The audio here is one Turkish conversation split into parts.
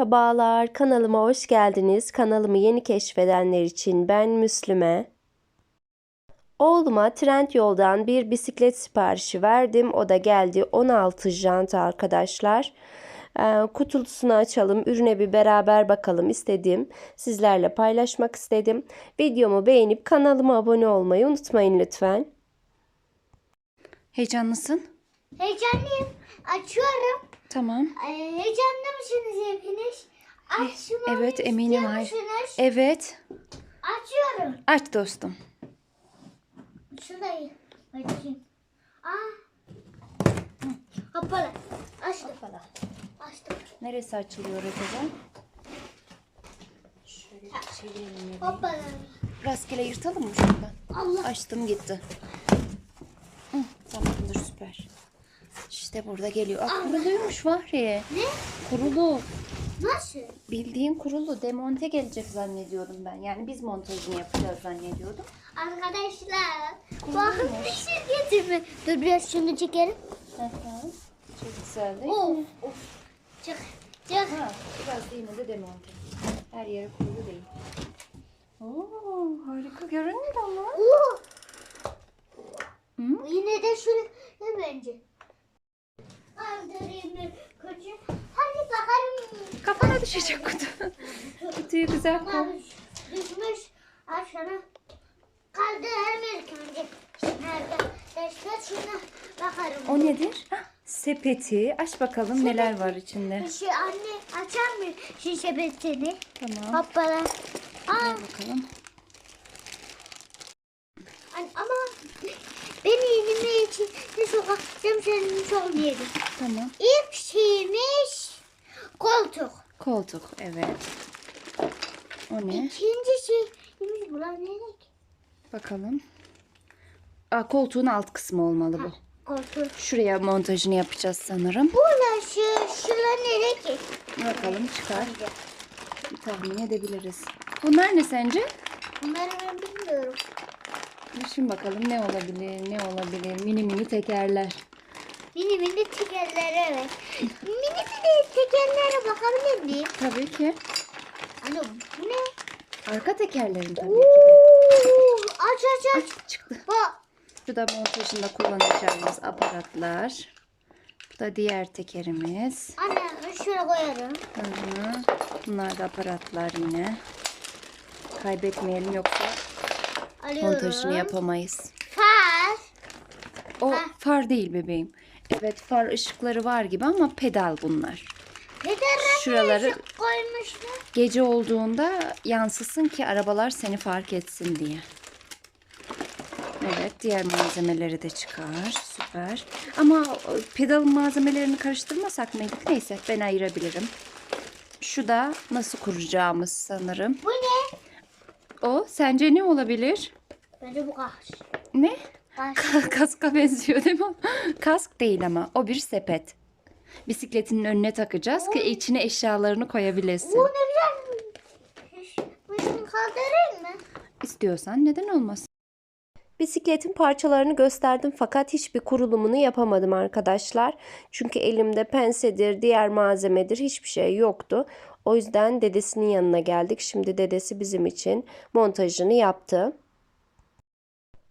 Merhabalar, kanalıma hoş geldiniz. Kanalımı yeni keşfedenler için ben Müslüme. Oğluma Trendyol'dan bir bisiklet siparişi verdim. O da geldi 16 jant arkadaşlar. Ee, kutusunu açalım, ürüne bir beraber bakalım istedim. Sizlerle paylaşmak istedim. Videomu beğenip kanalıma abone olmayı unutmayın lütfen. Heyecanlısın? Heyecanlıyım. Açıyorum. Tamam. Ee, heyecanlı mısınız hepiniz? Açmamı Evet eminim hayır. Evet. Açıyorum. Aç dostum. Şurayı açayım. Aa. Hı, Hoppala. Açtım. Açtım. Neresi açılıyor acaba? Şöyle çevirelim. Hoppala. Rastgele yırtalım mı şuradan? Allah. Açtım gitti. Hı, tamamdır süper. İşte burada geliyor. Aa, kuruluymuş Fahriye. Ne? Kurulu. Nasıl? Bildiğin kurulu. Demonte gelecek zannediyordum ben. Yani biz montajını yapacağız zannediyordum. Arkadaşlar. Bakın bir şey getirme. Dur biraz şunu çekelim. Hı hı. Çok güzel değil mi? Of of. Çık. Çık. Ha, biraz da yine de demonte. Her yere kurulu değil. Oo, harika görünüyor ama. Oo. Hı? Yine de şöyle ne bence? Kaldırayım koca. Hadi bakalım. Kafana düşecek kutu. Kutuyu güzel. Bunlar düşmüş aşağıya. Kaldıralım ilk önce. Arkadaşlar şuna bakalım. O nedir? Hah, sepeti. Aç bakalım neler var içinde. Şu anne açar mı şu sepetini? Tamam. Hoppala. Aa, Gel bakalım. ama beni inime için yedim. Tamam. İlk şeymiş koltuk. Koltuk. Evet. O ne? İkinci şeymiş bu lan ne? Bakalım. Aa, koltuğun alt kısmı olmalı bu. Koltuk. Şuraya montajını yapacağız sanırım. Bu ne şu, şu lan ne ki? Bakalım çıkar. Tahmin edebiliriz. Bunlar ne sence? Bunları ben bilmiyorum. Düşün bakalım ne olabilir, ne olabilir? Mini mini tekerler. Mini mini tekerlere evet. mini mini tekerlere bakabilir miyim? Tabii ki. Ano bu ne? Arka tekerlerin tabii ki de. Oo, aç aç aç. Çıktı. Bak. Bu da montajında kullanacağımız aparatlar. Bu da diğer tekerimiz. Anne şöyle koyarım. Hı hı. Bunlar da aparatlar yine. Kaybetmeyelim yoksa Alıyorum. montajını yapamayız. Far. O far değil bebeğim. Evet far ışıkları var gibi ama pedal bunlar. Neden Şuraları koymuşlar? gece olduğunda yansısın ki arabalar seni fark etsin diye. Evet diğer malzemeleri de çıkar. Süper. Ama pedalın malzemelerini karıştırmasak mıydık? Neyse ben ayırabilirim. Şu da nasıl kuracağımız sanırım. Bu ne? O sence ne olabilir? Bence bu kaş. Ne? Kaş. Kaska benziyor değil mi? Kask değil ama o bir sepet. Bisikletinin önüne takacağız ki içine eşyalarını koyabilesin. bu ne güzel. Bu şunu kaldırayım mı? İstiyorsan neden olmasın? Bisikletin parçalarını gösterdim fakat hiçbir kurulumunu yapamadım arkadaşlar. Çünkü elimde pensedir, diğer malzemedir hiçbir şey yoktu. O yüzden dedesinin yanına geldik. Şimdi dedesi bizim için montajını yaptı.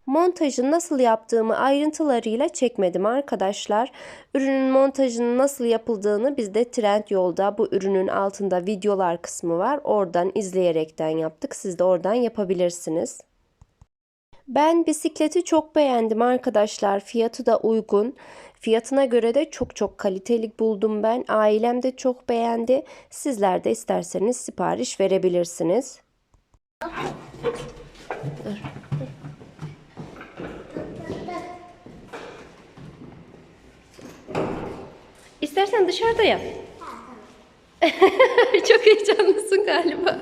Montajı nasıl yaptığımı ayrıntılarıyla çekmedim arkadaşlar. Ürünün montajının nasıl yapıldığını bizde Trendyol'da bu ürünün altında videolar kısmı var. Oradan izleyerekten yaptık. Siz de oradan yapabilirsiniz. Ben bisikleti çok beğendim arkadaşlar. Fiyatı da uygun. Fiyatına göre de çok çok kaliteli buldum ben. Ailem de çok beğendi. Sizler de isterseniz sipariş verebilirsiniz. İstersen dışarıda yap. çok heyecanlısın galiba.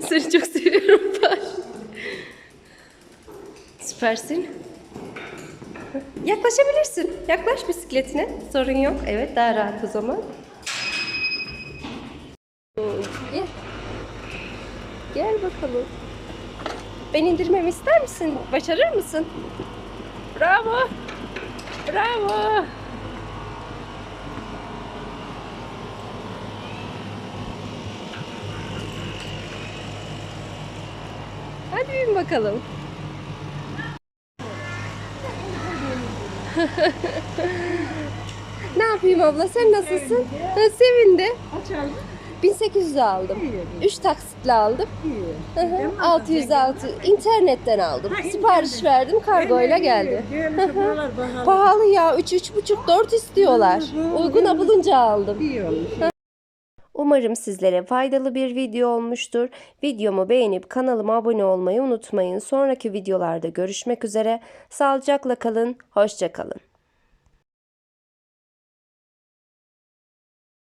Seni çok seviyorum Fahri. Süpersin. Yaklaşabilirsin. Yaklaş bisikletine. Sorun yok. Evet daha rahat o zaman. Gel. Gel bakalım. Ben indirmemi ister misin? Başarır mısın? Bravo. Bravo. Hadi bin bakalım. ne yapayım abla sen nasılsın? Sevindi. Sevindi. Açalım. 1800'e aldım. İyi. 3 taksitle aldım. İyi. Hı hı. 600 internetten aldım. Ha, Sipariş internet. verdim, kargoyla geldi. Pahalı ya 3 3,5 4 istiyorlar. Uyguna bulunca aldım. Umarım sizlere faydalı bir video olmuştur. Videomu beğenip kanalıma abone olmayı unutmayın. Sonraki videolarda görüşmek üzere. Sağlıcakla kalın, hoşça kalın.